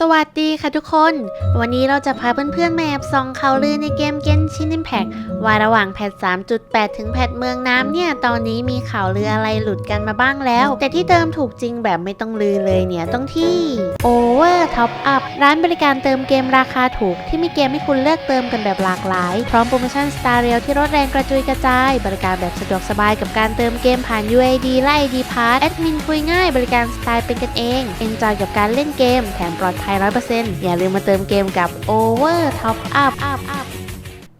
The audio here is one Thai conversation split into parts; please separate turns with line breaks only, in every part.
สวัสดีค่ะทุกคน วันนี้เราจะพาเพื่อนๆมาแอบส่องเข่าลือในเกมเกนชิน i ิมแพกว่าระหว่างแพท 3.8 ถึงแพทเมืองน้ำเนี่ย ตอนนี้มีข่าวลืออะไรหลุดกันมาบ้างแล้ว แต่ที่เติมถูกจริงแบบไม่ต้องลือเลยเนี่ยต้องที่ Over Top Up ร้านบริการเติมเกมราคาถูก ที่มีเกมให้คุณเลือกเติมกันแบบหลากหลาย พร้อมโปรโมชั่น Star Rail ที่ลดแรงกระจุยกระจาย บริการแบบสะดวกสบายกับการเติมเกมผ่าน UID และ ID Pass แอดมินคุยง่าย บริการสไตล์เป็นกันเอง Enjoy กับการเล่นเกมแถมปลอดใครร้อยเปอร์เซ็นต์อย่าลืมมาเติมเกมกับ Over Top Up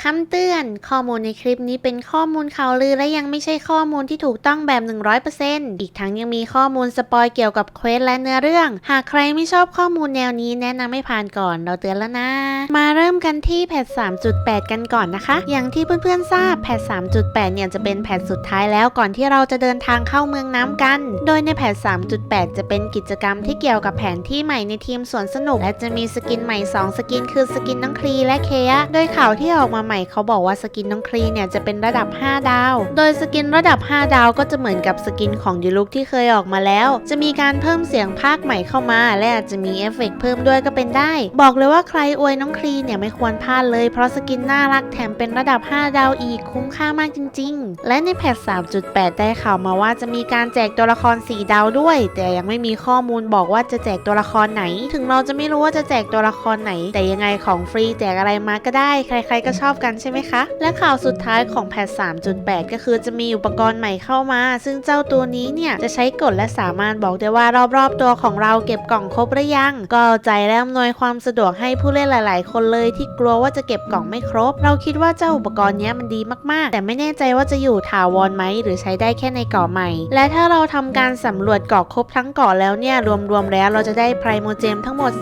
คำเตือน ข้อมูลในคลิปนี้เป็นข้อมูลข่าวลือและยังไม่ใช่ข้อมูลที่ถูกต้องแบบ 100%อีกทั้งยังมีข้อมูลสปอยเกี่ยวกับเควสและเนื้อเรื่อง หากใครไม่ชอบข้อมูลแนวนี้แนะนำให้ผ่านก่อนเราเตือนแล้วนะ มาเริ่มกันที่แพท 3.8 กันก่อนนะคะ อย่างที่เพื่อนๆทราบแพท 3.8 เนี่ยจะเป็นแพทสุดท้ายแล้วก่อนที่เราจะเดินทางเข้าเมืองน้ำกัน โดยในแพท 3.8 จะเป็นกิจกรรมที่เกี่ยวกับแผนที่ใหม่ในทีมสวนสนุก และจะมีสกินใหม่ 2 สกินคือสกินน้องคลีและเคยะ โดยข่าวที่ออกมาใหม่เขาบอกว่าสกินน้องคลีเนี่ยจะเป็นระดับ 5 ดาว โดยสกินระดับ 5 ดาวก็จะเหมือนกับสกินของยูลุกที่เคยออกมาแล้ว จะมีการเพิ่มเสียงภาคใหม่เข้ามา และอาจจะมีเอฟเฟกต์เพิ่มด้วยก็เป็นได้ บอกเลยว่าใครอวยน้องคลีเนี่ยไม่ควรพลาดเลย เพราะสกินน่ารักแถมเป็นระดับ 5 ดาวอีกคุ้มค่ามากจริง ๆ และในแพท 3.8 ได้ข่าวมาว่าจะมีการแจกตัวละคร 4 ดาวด้วย แต่ยังไม่มีข้อมูลบอกว่าจะแจกตัวละครไหน ถึงเราจะไม่รู้ว่าจะแจกตัวละครไหน แต่ยังไงของฟรีแจกอะไรมาก็ได้ ใคร ๆ ก็ชอบกันใช่ไหมคะ และข่าวสุดท้ายของแพท 3.8 ก็คือจะมีอุปกรณ์ใหม่เข้ามา ซึ่งเจ้าตัวนี้เนี่ยจะใช้กดและสามารถบอกได้ว่ารอบๆตัวของเราเก็บกล่องครบหรือยัง ก็ใจและอำนวยความสะดวกให้ผู้เล่นหลาย ๆ คนเลยที่กลัวว่าจะเก็บกล่องไม่ครบ เราคิดว่าเจ้าอุปกรณ์เนี้ยมันดีมาก ๆ แต่ไม่แน่ใจว่าจะอยู่ถาวรไหมหรือใช้ได้แค่ในเกาะใหม่ และถ้าเราทำการสำรวจเกาะครบทั้งเกาะแล้วเนี่ยรวม ๆ แล้วเราจะได้ไพรโมเจมทั้งหมด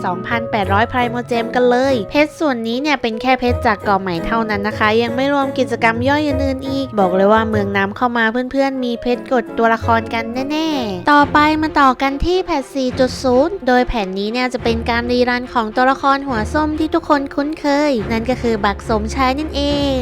2,800 ไพรโมเจมกันเลย เพชรส่วนนี้เนี่ยเป็นแค่เพชรจากเกาะใหม่เท่านั้นนะคะ ยังไม่รวมกิจกรรมย่อยอื่นๆอีก บอกเลยว่าเมืองน้ำเข้ามาเพื่อนๆ มีเพชรกดตัวละครกันแน่ๆ ต่อไปมาต่อกันที่แพท 4.0 โดยแผ่นนี้เนี่ยจะเป็นการรีรันของตัวละครหัวส้มที่ทุกคนคุ้นเคย นั่นก็คือบักสมชายนั่นเอง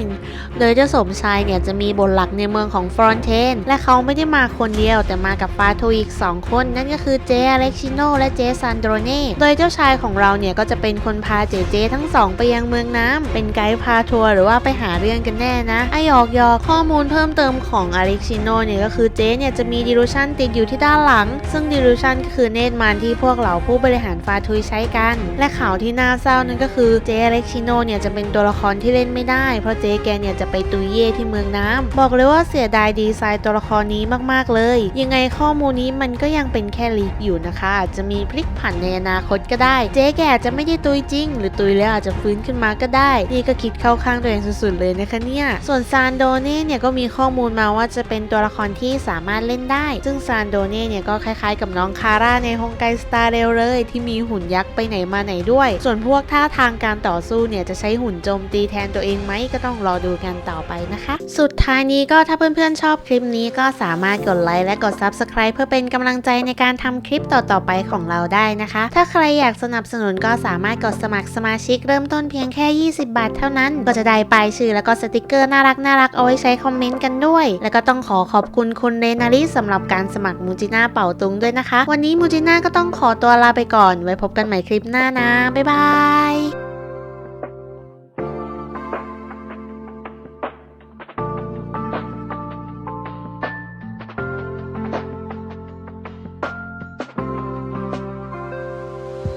โดยเจ้าสมชายเนี่ยจะมีบทหลักในเมืองของฟรอนเทน และเขาไม่ได้มาคนเดียวแต่มากับฟาโทอีก 2 คน นั่นก็คือเจอเล็กชิโนและเจซันโดรเน่ โดยเจ้าชายของเราเนี่ยก็จะเป็นคนพาเจเจทั้งสองไปยังเมืองน้ำเป็นไกด์พาทัวร์หรือว่าไปหาเรื่องกันแน่นะไอหยอกหยอกข้อมูลเพิ่มเติมของอเล็กชิโนเนี่ยก็คือเจเนี่ยจะมีดิลูชันติดอยู่ที่ด้านหลัง ซึ่งดิลูชันก็คือเนตรมานที่พวกเหล่าผู้บริหารฟาทุยใช้กัน และข่าวที่น่าเศร้านั่นก็คือเจอเล็กชิโนเนี่ยจะเป็นตัวละครที่เล่นไม่ได้ เพราะเจแกเนี่ยจะไปตุยเย่ที่เมืองน้ำบอกเลยว่าเสียดายดีไซน์ตัวละครนี้มากๆเลย ยังไงข้อมูลนี้มันก็ยังเป็นแค่ลีกอยู่นะคะอาจจะมีพลิกผันในอนาคตก็ได้ เจ๊แกอาจจะไม่ได้ตุยจริง หรือตุยแล้วอาจจะฟื้นขึ้นมาก็ได้ นี่ก็คิดเข้าข้างตัวเองสุดๆเลยนะคะเนี่ย ส่วนซานโดเน่เนี่ยก็มีข้อมูลมาว่าจะเป็นตัวละครที่สามารถเล่นได้ ซึ่งซานโดเน่เนี่ยก็คล้ายๆกับน้องคาร่าในฮงไกสตาร์เรลเลย ที่มีหุ่นยักษ์ไปไหนมาไหนด้วย ส่วนพวกท่าทางการต่อสู้เนี่ยจะใช้หุ่นโจมตีแทนตัวเองไหมก็ต้องรอดูกันต่อไปนะคะ สุดท้ายนี้ก็ถ้าเพื่อนๆชอบคลิปนี้ก็สามารถกดไลค์และกด Subscribe เพื่อเป็นกำลังใจในการทำคลิปต่อๆไปของเราได้นะคะ ถ้าใครอยากสนับสนุนก็สามารถกดสมัครสมาชิกเริ่มต้นเพียงแค่ 20 บาทเท่านั้นก็จะได้ป้ายชื่อ แล้วก็สติกเกอร์น่ารักน่ารักเอาไว้ใช้คอมเมนต์กันด้วย แล้วก็ต้องขอขอบคุณคุณเรนารีสำหรับการสมัครมูจิน่าเป่าตุงด้วยนะคะ วันนี้มูจิน่าก็ต้องขอตัวลาไปก่อน ไว้พบกันใหม่คลิปหน้านะ บ๊ายบาย